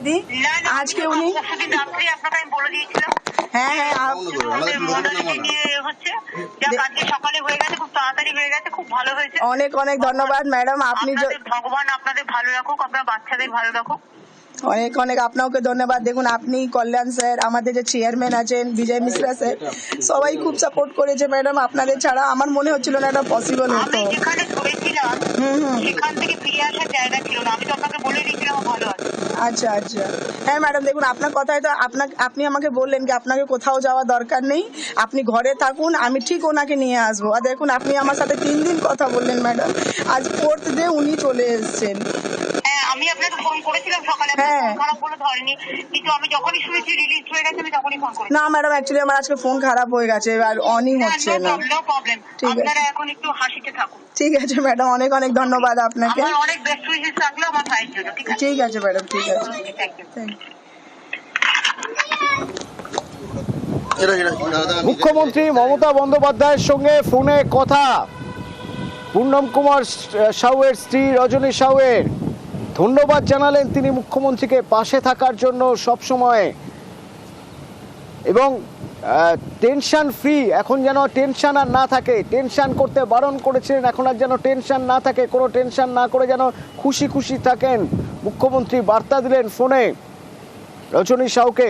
দিদি আজকে উনি হ্যাঁ হ্যাঁ অনেক অনেক ধন্যবাদ ম্যাডাম আপনি ভগবান আপনাদের ভালো রাখুক আপনার বাচ্চাদের ভালো রাখুক। অনেক অনেক আপনাকে ধন্যবাদ। দেখুন আপনি কল্যাণ স্যার আমাদের যে চেয়ারম্যান আছেন বিজয় মিশ্রা স্যার সবাই খুব সাপোর্ট করেছে ম্যাডাম আপনাদের ছাড়া আমার মনে হচ্ছিল না এটা পসিবল হতো। আমি যেখানে ধরেছিলাম হুম হুম। সেখান থেকে ফিরে আসার জায়গা ছিল না। আমি তো আপনাকে বলে দিয়েছিলাম আচ্ছা আচ্ছা। হ্যাঁ ম্যাডাম দেখুন আপনার কথায় তো আপনাকে আপনি আমাকে বললেন যে আপনাকে কোথাও যাওয়া দরকার নেই। আপনি ঘরে থাকুন আমি ঠিক ওনাকে নিয়ে আসব। আর দেখুন আপনি আমার সাথে তিন দিন কথা বললেন ম্যাডাম। আজ ফোর্থ ডে উনি চলে এসেছেন। হ্যাঁ আমি আপনাকে ফোন করেছিলাম সকালে আপনার হ্যাঁ। ফোন খারাপ বলে ধরেনি কিন্তু আমি যখনই শুনেছি রিলিজ হয়ে গেছে আমি তখনই ফোন করেছি। না ম্যাডাম অ্যাকচুয়ালি আমার আজকে ফোন খারাপ হয়ে গেছে আর অনই হচ্ছে না। নো প্রবলেম ঠিক আছে। আপনারা এখন একটু হাসিতে থাকুন। ঠিক আছে ম্যাডাম অনেক অনেক ধন্যবাদ আপনাকে। অনেক বেস্ট উইশেস জন্য ঠিক আছে ম্যাডাম ঠিক আছে। মুখ্যমন্ত্রী মমতা বন্দ্যোপাধ্যায়ের সঙ্গে ফোনে কথা। পূর্ণম কুমার সাউয়ের স্ত্রী রজনী সাউয়ের। ধন্যবাদ জানালেন তিনি মুখ্যমন্ত্রীকে পাশে থাকার জন্য সব সময় এবং টেনশান ফ্রি এখন যেন টেনশান আর না থাকে। টেনশান করতে বারণ করেছিলেন, এখন আর যেন টেনশান না থাকে, কোনো টেনশান না করে যেন খুশি খুশি থাকেন। মুখ্যমন্ত্রী বার্তা দিলেন ফোনে। রজনী সাউকে